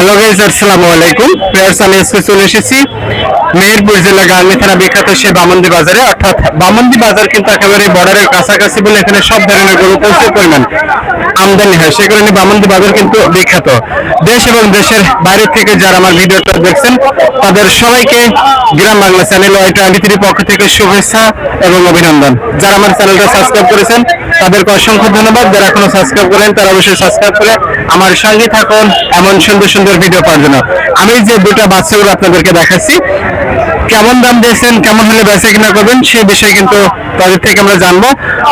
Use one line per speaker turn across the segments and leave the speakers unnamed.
Hello guys আসসালামু আলাইকুম। Players আমি আজকে চলে এসেছি মেহেরপুর জেলা গার্মি থানা বিখ্যাত সে বামন্দি বাজারে, অর্থাৎ বামন্দি বাজার কিন্তু একেবারে বর্ডারের কাছাকাছি বলে এখানে সব ধরনের গরু প্রচুর পরিমাণ আমদানি হয়। সে কারণে বামন্দি বাজার কিন্তু বিখ্যাত। দেশ এবং দেশের বাইরে থেকে যারা আমার ভিডিওটা দেখছেন, তাদের সবাইকে Gram Bangla channel Y twenty পক্ষ থেকে শুভেচ্ছা এবং অভিনন্দন। যারা আমার চ্যানেলটা সাবস্ক্রাইব করেছেন, তাদেরকে অসংখ্য ধন্যবাদ। যারা এখনও সাবস্ক্রাইব করেন তারা অবশ্যই সাবস্ক্রাইব করে আমার সঙ্গে থাকুন এমন সুন্দর সুন্দর ভিডিও পাওয়ার জন্য। আমি যে দুটা বাচ্চাগুলো আপনাদেরকে দেখাচ্ছি কেমন দাম দিয়েছেন কেমন হলে বেচা কিনা করবেন সে বিষয়ে কিন্তু তাদের থেকে আমরা জানব।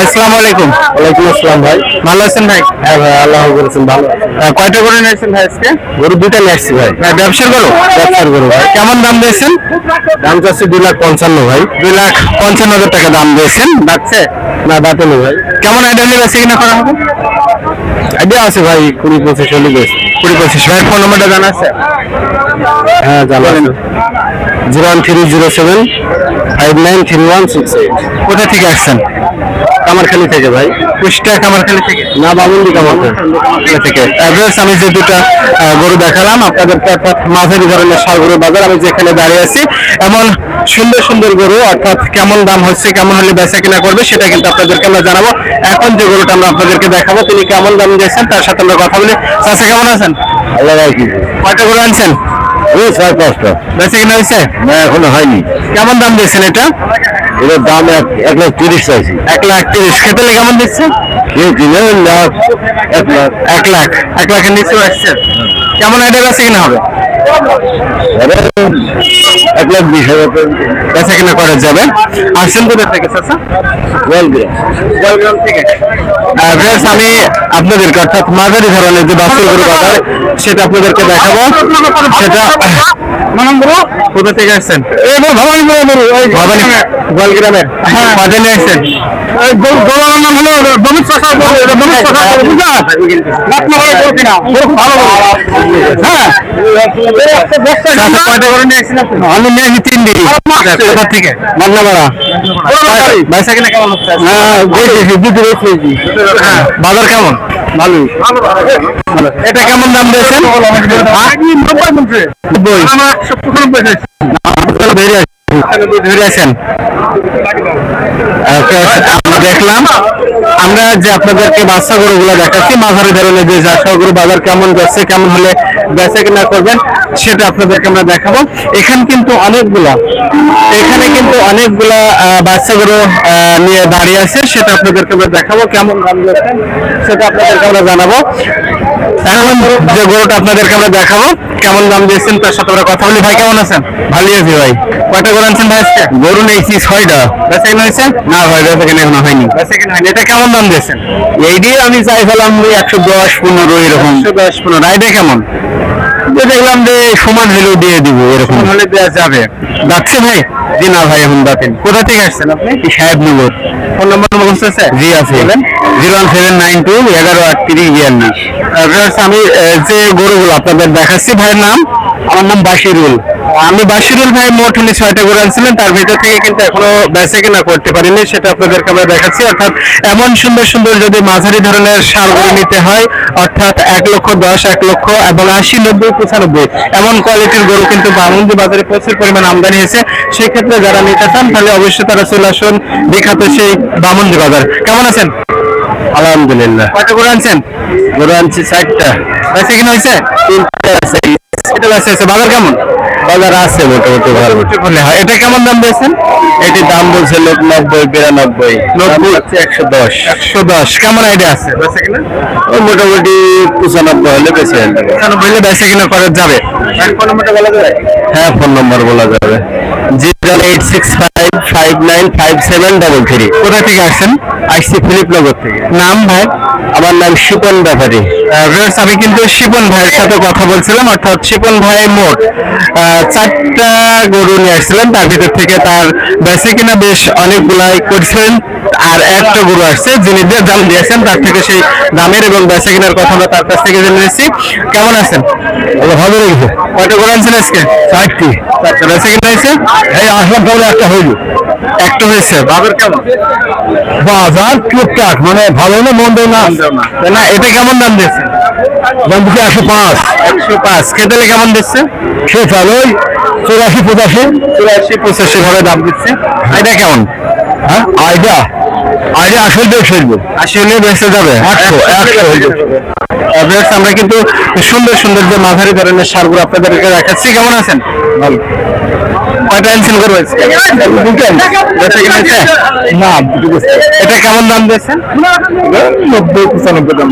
আসসালামু আলাইকুম। ওয়ালাইকুম আসসালাম ভাই। ভালো আছেন ভাই? হ্যাঁ ভাই আল্লাহ করেছেন ভালো। কয়টা করে নিয়েছেন ভাই আজকে? গরু দুইটা নিয়ে ভাই। ভাই ব্যবসার গরু? ব্যবসার গরু ভাই। কেমন দাম দিয়েছেন? দাম চাচ্ছে দুই লাখ পঞ্চান্ন ভাই। দুই লাখ পঞ্চান্ন হাজার টাকা দাম দিয়েছেন। ডাকছে না দাঁতে ভাই। কেমন আইডিয়া হলে বেচা কিনা করা হবে? আইডিয়া আছে ভাই কুড়ি পঁচিশ হলে বেশ কুড়ি পঁচিশ। ভাই ফোন নাম্বারটা জানা আছে? হ্যাঁ জানা zero one three zero seven five nine three one six eight. কোথা থেকে আসছেন? কামারখালি থেকে ভাই। কুষ্টিয়া কামারখালি থেকে? না বামুন্দি কামারখালি। থেকে। অ্যাড্রেস আমি যে দুটা গরু দেখালাম আপনাদের মাঝারি ধরনের সার বাজার আমি যেখানে দাঁড়িয়ে আছি এমন সুন্দর সুন্দর গরু অর্থাৎ কেমন দাম হচ্ছে কেমন হলে বেচা কিনা করবে সেটা কিন্তু আপনাদেরকে আমরা জানাব। এখন যে গরুটা আমরা আপনাদেরকে দেখাবো তিনি কেমন দাম দিয়েছেন তার সাথে আমরা কথা বলি। চাষা কেমন আছেন? আল্লাহ কয়টা আনছেন? ছয় পাঁচটা। বেচা কিনা হয়েছে? না এখনও হয়নি। কেমন দাম দিয়েছেন এটা? এটার দাম এক এক লাখ তিরিশ চাইছি। এক লাখ তিরিশ। খেতে কেমন দিচ্ছে? কেউ কিনে লাখ এক লাখ। এক লাখ। এক লাখের নিচে আসছে। কেমন আইডিয়া বেচা কিনা হবে? এক লাখ বিশ হাজার বেচা কিনা করা যাবে। আসছেন কোথা থেকে চাচা? গোয়ালগ্রাম থেকে। আমি আপনাদেরকে অর্থাৎ মাঝারি ধরনের যে বাসের গরু বাজার সেটা আপনাদেরকে দেখাবো। সেটা কোথা থেকে আসছেন? গোয়ালগ্রামের। কয়টা নিয়ে আসছেন? হ্যাঁ। চাচা কয়টা গরু নিয়ে আসছেন আপনি? আমি নিয়ে তিন দিন। কোথা থেকে? মান্নাপাড়া বাইসা কিনা কেমন হ্যাঁ বেশি দুটো বেশি হ্যাঁ। বাজার কেমন? ভালো। এটা কেমন দাম দিয়েছেন? ধরে আছেন দেখলাম। আমরা যে আপনাদেরকে বাচ্চা গরুগুলো দেখাচ্ছি মাঝারি ধরনের যে বাচ্চা গরু বাজার কেমন যাচ্ছে কেমন হলে বেচা কিনা করবেন সেটা আপনাদেরকে আমরা দেখাবো। এখানে কিন্তু অনেকগুলা এখানে কিন্তু অনেকগুলা বাচ্চা গরু নিয়ে দাঁড়িয়ে আছে সেটা আপনাদেরকে আমরা দেখাবো কেমন দাম দিচ্ছেন সেটা আপনাদেরকে আমরা জানাব। এখন যে গরুটা আপনাদেরকে আমরা দেখাবো কেমন দাম দিয়েছেন তার সাথে আমরা কথা বলি। ভাই কেমন আছেন? ভালো আছি ভাই। কয়টা গরু আনছেন ভাই আজকে? গরু নিয়েছি ছয়টা। বেচা কিনা হয়েছে? না ভাই বেচা কিনা এখনও হয়নি। বেচা কিনা হয়নি। এটা কেমন দাম দিয়েছেন। এই দিয়ে আমি চাই ফেলাম একশো দশ পনেরো এরকম। একশো দশ পনেরো আইডিয়া কেমন? দেখলাম যে সমান হলেও দিয়ে দিব এরকম। হলে দেওয়া যাবে। যাচ্ছে ভাই। জি না ভাই এখন দাঁতেন কোথা থেকে আসছেন আপনি? সাহেবনগর। ফোন নম্বর মুখস্থ আছে জি আছে। Zero one seven nine two এগারো আটত্রিশ বিয়াল্লিশ। আমি যে গরুগুলো আপনাদের দেখাচ্ছি ভাইয়ের নাম? আমার নাম বাশিরুল। আমি বাশিরুল ভাই মোট হলে ছয়টা গরু আনছিলেন তার ভিতর থেকে কিন্তু এখনও বেচে কিনা করতে পারিনি সেটা আপনাদেরকে আমরা দেখাচ্ছি। অর্থাৎ এমন সুন্দর সুন্দর যদি মাঝারি ধরনের সার গরু নিতে হয় অর্থাৎ এক লক্ষ দশ এক লক্ষ এবং আশি নব্বই পঁচানব্বই এমন কোয়ালিটির গরু কিন্তু বামুন্দি বাজারে প্রচুর পরিমাণ আমদানি হয়েছে। সেই ক্ষেত্রে যারা নিতে চান তাহলে অবশ্যই তারা চলে আসুন বিখ্যাত সেই বামুন্দি বাজার। কেমন আছেন? আলহামদুলিল্লাহ। কয়টা গরু আনছেন? গরু আনছি চারটা। বেচে কিনা হয়েছে? তিনটা আছে। এটা আছে আছে বাজার কেমন? বাজার আছে মোটামুটি ভালো। বললে হয় এটা কেমন দাম দিয়েছেন? এটির দাম বলছে লোক নব্বই বিরানব্বই। নব্বই একশো দশ। একশো দশ। কেমন আইডিয়া আছে? বেচে কিনা? ওই মোটামুটি পঁচানব্বই হলে বেশি পঁচানব্বই হলে বেচে কিনা করা যাবে? ফোন নম্বরটা বলা যাবে? হ্যাঁ ফোন নম্বর বলা যাবে। Zero eight six five five nine five seven double three. কোথা থেকে আসছেন? আসছি ফিলিপনগর থেকে। নাম ভাই? আমার নাম শিপন ব্যাপারী। ভিউয়ার্স, আমি কিন্তু শিপন ভাইয়ের সাথে কথা বলছিলাম অর্থাৎ শিপন ভাই মোট চারটা গরু নিয়ে আসছিলেন। তার ভিতর থেকে তার বেচে কিনা বেশ অনেকগুলাই করছেন আর একটা গরু আসছে যিনি যে দাম দিয়েছেন তার থেকে সেই দামের এবং বেচে কিনার কথা আমরা তার কাছ থেকে জেনে নিয়েছি কেমন আছেন? ভালো লেগেছে কয়টা গরু আনছেন আজকে? চারটি। চারটা কিনা হয়েছে? এই আসলাম তাহলে একটা হইল। একটা হয়েছে। বাজার কেমন? বাজার টুকটাক মানে ভালো না মন্দ না। না এটা কেমন দাম দিয়েছে? একশো পাঁচ? একশো পাঁচ। কেমন দিচ্ছে? সে পঁচাশি। চৌরাশি পঁচাশি ভাবে দাম দিচ্ছে। এটা কেমন? হ্যাঁ? আইডা আইডা আসলে বেশি হইব আসলে বেঁচে যাবে। একশো একশো হইব আমরা কিন্তু সুন্দর সুন্দর যে মাঝারি ধরনের সারগুলো আপনাদেরকে দেখাচ্ছি। কেমন আছেন? ভালো। কয়টা আনছেন করব না এটা কেমন দাম দিয়েছেন? নব্বই পঁচানব্বই দাম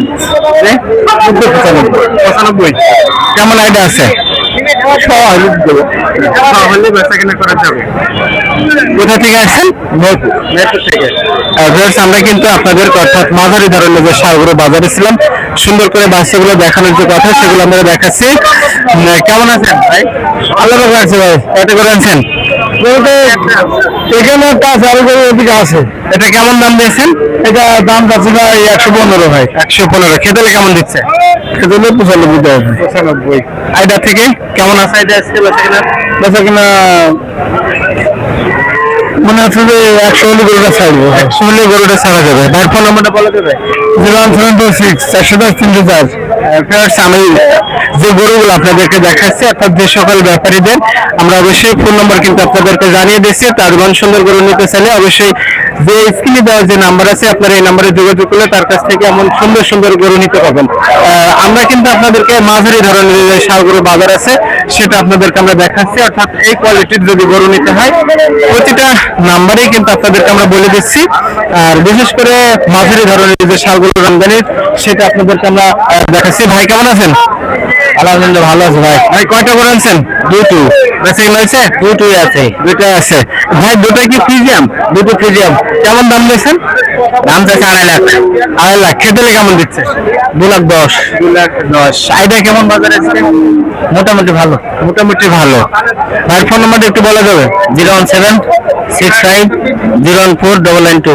নব্বই পঁচানব্বই। পঁচানব্বই। কেমন আইডিয়া আছে? কোথা থেকে আসছেন? আমরা কিন্তু আপনাদের অর্থাৎ মাঝারি ধরনের যে সারগুলো বাজারে ছিলাম সুন্দর করে বাচ্চাগুলো দেখানোর যে কথা সেগুলো আমরা দেখাচ্ছি। কেমন আছেন ভাই? ভালো ভাবে ভাই কত করে আনছেন? এখানে একটা আছে আরও করে এদিকে আছে। এটা কেমন দাম দিয়েছেন? এটা দাম যাচ্ছে ভাই একশো পনেরো ভাই। একশো পনেরো খেতে কেমন দিচ্ছে? খেতে পঁচানব্বই দেওয়া পঁচানব্বই। আইডা থেকে কেমন আছে আইডা আজকে বেচা কিনা? বেচা কিনা? মনে হচ্ছে যে একশো হলে গরুটা ছাড়বো একশো হলে গরুটা ছাড়া যাবে। ফোন নাম্বারটা বলা যাবে zero one seven two six চারশো দশ তিনশো চার। আমি যে গরুগুলো আপনাদেরকে দেখাচ্ছি, অর্থাৎ যে সকল ব্যাপারীদের, আমরা অবশ্যই ফোন নম্বর কিন্তু আপনাদেরকে জানিয়ে দিচ্ছি। তার সুন্দর গরু নিতে চাইলে অবশ্যই যে স্ক্রিনে দেওয়া যে নাম্বার আছে আপনারা এই নাম্বারে যোগাযোগ করলে তার কাছ থেকে এমন সুন্দর সুন্দর গরু নিতে পারবেন। আমরা কিন্তু আপনাদেরকে মাঝারি ধরনের যে গরু বাজার আছে সেটা আপনাদেরকে আমরা দেখাচ্ছি। অর্থাৎ এই কোয়ালিটির যদি গরু নিতে হয় প্রতিটা নাম্বারেই কিন্তু আপনাদেরকে আমরা বলে দিচ্ছি। আর বিশেষ করে মাঝারি ধরনের যে সারগুলো রমজানের সেটা আপনাদেরকে আমরা দেখাচ্ছি। ভাই কেমন আছেন? আলহামদুলিল্লাহ ভালো আছে ভাই। ভাই কয়টা করে আনছেন? দুটো। বেশি হয়েছে দুটোই আছে। দুটো আছে। ভাই দুটো কি ফ্রিজিয়াম দুটো ফ্রিজিয়াম কেমন দাম দিয়েছেন? দাম চাইছে আড়াই লাখ। আড়াই লাখ। খেতে কেমন দিচ্ছে? দু লাখ দশ। দু লাখ দশ। আইডিয়া কেমন বাজারে আছে? মোটামুটি ভালো। মোটামুটি ভালো। ভাইয়ের ফোন নাম্বারটা একটু বলা যাবে zero one seven six five zero one four double nine two.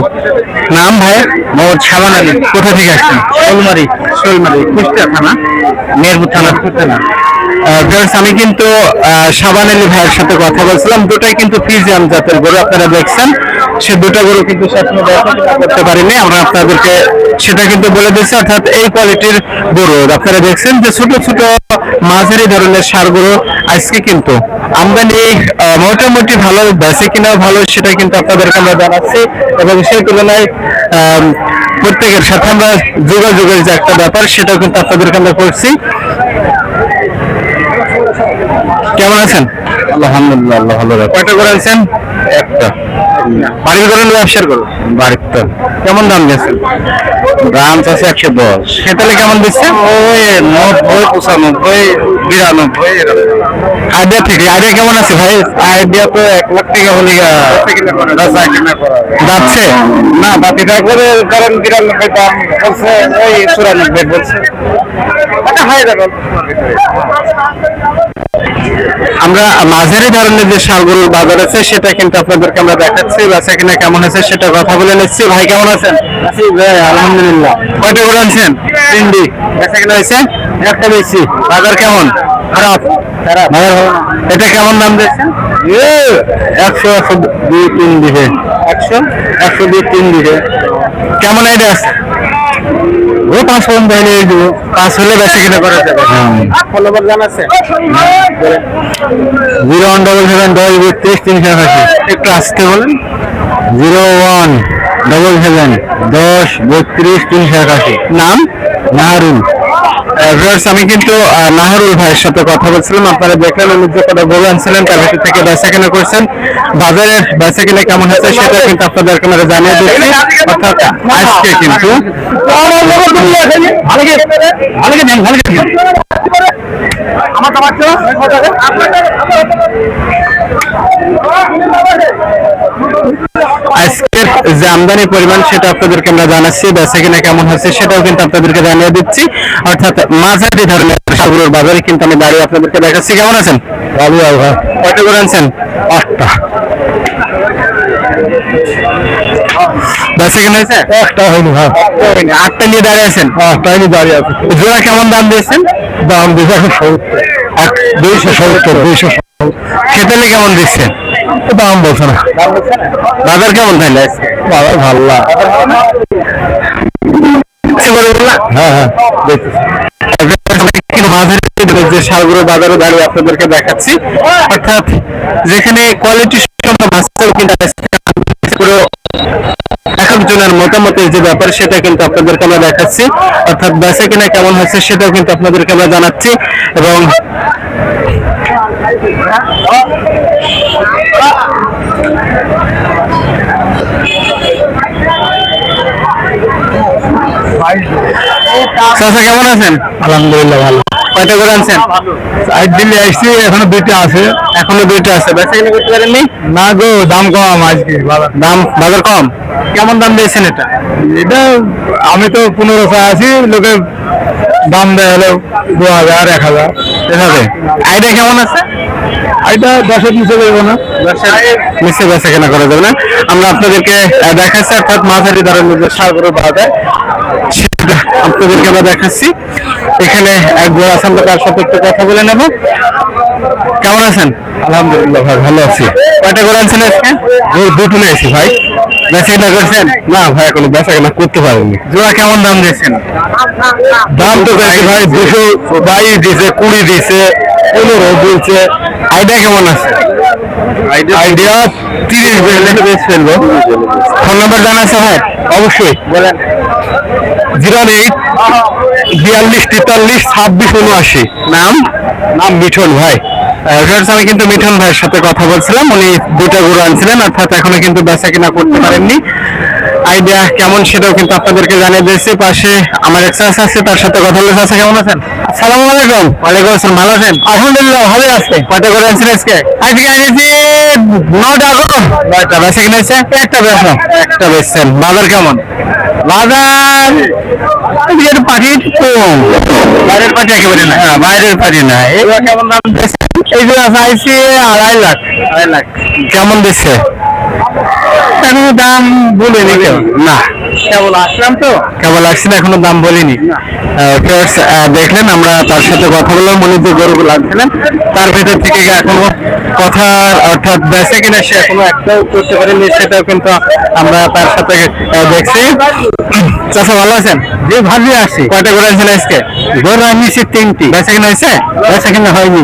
নাম ভাই? মোহাম্মদ শাবান আলী। কোথা থেকে আসছেন? শোলমারি। শোলমারি। কুষ্টিয়া থানা? মেহেরপুর থানা। থানা। আমি কিন্তু শাবান আলী ভাইয়ের সাথে কথা বলছিলাম। দুটাই কিন্তু ফিজিয়াম জাতের গরু, আপনারা দেখছেন। সে দুটো গরু কিন্তু করতে পারিনি। আমরা আপনাদেরকে সেটা কিন্তু বলে দিচ্ছি, অর্থাৎ এই কোয়ালিটির গরু। আপনারা দেখছেন যে ছোট ছোট, মাঝারি ধরনের সার গরু আজকে কিন্তু আমদানি মোটামুটি ভালো, বেঁচে কিনা ভালো, সেটা কিন্তু আপনাদেরকে আমরা জানাচ্ছি। এবং সেই তুলনায় প্রত্যেকের সাথে আমরা যোগাযোগের যে একটা ব্যাপার, সেটাও কিন্তু আপনাদেরকে আমরা করছি। কেমন আছেন? আলহামদুলিল্লাহ আল্লাহ ভালো কয়টা করে আছেন একটা। বাড়ির করেন ব্যবসার করো বাড়ির তো। কেমন দাম দিয়েছেন? দাম চাচ্ছে একশো দশ। খেতালে কেমন দিচ্ছে? ওই নব্বই পঁচানব্বই বিরানব্বই আইডিয়া থেকে আইডিয়া কেমন আছে ভাই? আইডিয়া তো এক লাখ টাকা হলে যাচ্ছে? না বাকি থাকলে কারণ বিরানব্বই দাম বলছে ওই চুরানব্বই বলছে। হয়ে যাবে আমরা মাঝারি ধরনের যে সারগরুর বাজার আছে সেটা কিন্তু আপনাদেরকে আমরা দেখাচ্ছি। বেচা কিনা কেমন আছে সেটা কথা বলে নিচ্ছি। ভাই কেমন আছেন? ভাই আলহামদুলিল্লাহ। কয়টা করে আনছেন? তিনটি। হয়েছে? একটা বেশি। বাজার কেমন? খারাপ। খারাপ। এটা কেমন দাম দিচ্ছেন একশো একশো দুই তিন দিকে একশো? একশো দুই তিন দিকে কেমন আইডিয়া আছে? ও পাঁচ পর্যন্ত হলে পাঁচ হলে বেশি কিনে করা যাবে ফোন নম্বর জানা আছে? জিরো ওয়ান ডবল সেভেন দশ বত্রিশ তিনশো আঠাশি। একটু আসতে বলেন। জিরো ওয়ান ডবল সেভেন দশ বত্রিশ তিনশো একাশি নাম? নাহারুল। আমি কিন্তু নাহরুল ভাইয়ের সাথে কথা বলছিলাম আপনারা দেখলেন উনি যে কটা গরু আনছিলেন তার ভিতর থেকে বেচা কেনা করছেন বাজারের বেচা কেনা কেমন হচ্ছে সেটা কিন্তু আপনাদের আমরা জানিয়ে দিচ্ছি অর্থাৎ আজকে কিন্তু আজকের যে আমদানি পরিমাণ সেটা আপনাদেরকে আমরা জানাচ্ছি বেচা কিনা কেমন হচ্ছে সেটাও কিন্তু আপনাদেরকে জানিয়ে দিচ্ছি। অর্থাৎ মাঝারি ধরনের সাগরের বাজারে কিন্তু আমি দাঁড়িয়ে আপনাদেরকে দেখাচ্ছি। কেমন আছেন? ভালো। কয়টা করে আনছেন? আটটা। হয়েছে? একটা হয়নি হ্যাঁ। আটটা নিয়ে দাঁড়িয়ে আছেন? আটটা নিয়ে দাঁড়িয়ে আছে। জোড়া কেমন দাম দিয়েছেন? দাম দিয়েছে একশো সত্তর। দুইশো সত্তর দুইশো খেতেলে কেমন দিচ্ছেন? দাম বলছে না। বাজার কেমন তাহলে? বাজার ভালো না। হ্যাঁ হ্যাঁ। যে সারগুলো বাজারে দাঁড়িয়ে আপনাদেরকে দেখাচ্ছি। অর্থাৎ যেখানে কোয়ালিটি সম্পন্ন মাছটাও এক একজনের মতামতের যে ব্যাপার, সেটা কিন্তু আপনাদেরকে আমরা দেখাচ্ছি। অর্থাৎ বেচা কিনা কেমন হচ্ছে, সেটাও কিন্তু আপনাদেরকে আমরা জানাচ্ছি। এবং কেমন আছেন? আলহামদুলিল্লাহ, ভালো। কয়টা করে আনছেন? সাইড আসছি এখনও দুইটা আছে। এখনও দুইটা আছে। বেচা কিনা করতে পারেননি? না গো দাম কম আজকে দাম বাজার কম? কেমন দাম দিয়েছেন এটা? এটা আমি তো পনেরোশো আছি লোকে দাম দেয় হলো দু হাজার এক হাজার। এভাবে? আইডিয়া কেমন আছে? আইটা দশের নিচে দেবো না। দশের নিচে বেচা কেনা করা যাবে না আমরা আপনাদেরকে দেখাচ্ছি অর্থাৎ মাঝারি ধরনের যে সারগুলো পাওয়া যায় সেটা আপনাদেরকে আমরা দেখাচ্ছি। এখানে এক বড় আসাম তার সাথে একটু কথা বলে নেব। কেমন আছেন? আলহামদুলিল্লাহ ভাই ভালো আছি। কয়টা করে আনছেন আজকে? দুটো নিয়েছি ভাই। বেচা কেনা করছেন? না ভাই এখনও বেচা কেনা করতে পারিনি। জোড়া কেমন দাম দিয়েছেন? দাম তো বেশি ভাই দুশো বাইশ দিছে কুড়ি দিছে পনেরো দিচ্ছে আইডিয়া কেমন আছে? আইডিয়া তিরিশ বেশ ফেলব ফোন নাম্বার জানা আছে ভাই অবশ্যই। বলেন। জিরো এইট বিয়াল্লিশ তেতাল্লিশ ছাব্বিশ উনআশি। নাম? নাম মিঠুন ভাই। আমি কিন্তু মিঠুন ভাইয়ের সাথে কথা বলছিলাম। উনি দুটা গরু আনছিলেন অর্থাৎ এখনও কিন্তু বেচা কিনা করতে পারেননি। আইডিয়া কেমন সেটাও কিন্তু আপনাদেরকে জানিয়ে দিয়েছি। পাশে আমার এক আছে তার সাথে কথা বলে চাচা কেমন আছেন? আসসালামু আলাইকুম। ওয়ালাইকুম আসসালাম ভালো আছেন? আলহামদুলিল্লাহ ভালো আছে। কয়টা করে আনছেন আজকে? আজকে আনিয়েছি নটা গরু নয়টা বেচা কিনা একটা বেচা একটা বেচছেন। বাজার কেমন? বাজার এদিকে পাখি কম। বাইরের পাখি একেবারে না হ্যাঁ বাইরের পাখি না এগুলো কেমন দাম এইগুলো চাইছি আড়াই লাখ। আড়াই লাখ। কেমন দিচ্ছে? দাম বলিনি কেউ? না। কেবল আসলাম তো? কেবল আসছি এখনও দাম বলিনি। দেখলেন আমরা তার সাথে কথা বললাম উনি যে গরুগুলো আনছিলেন তার ভেতর থেকে এখনও কথা অর্থাৎ বেঁচে কিনা সে এখনও একটাও করতে পারেনি সেটাও কিন্তু আমরা তার সাথে দেখছি। চাষা ভালো আছেন? জি ভালো আছি। কয়টা করে আনছেন আজকে? গরু আনিয়েছি তিনটি। বেঁচে কিনা হয়েছে? বেঁচে কিনা হয়নি।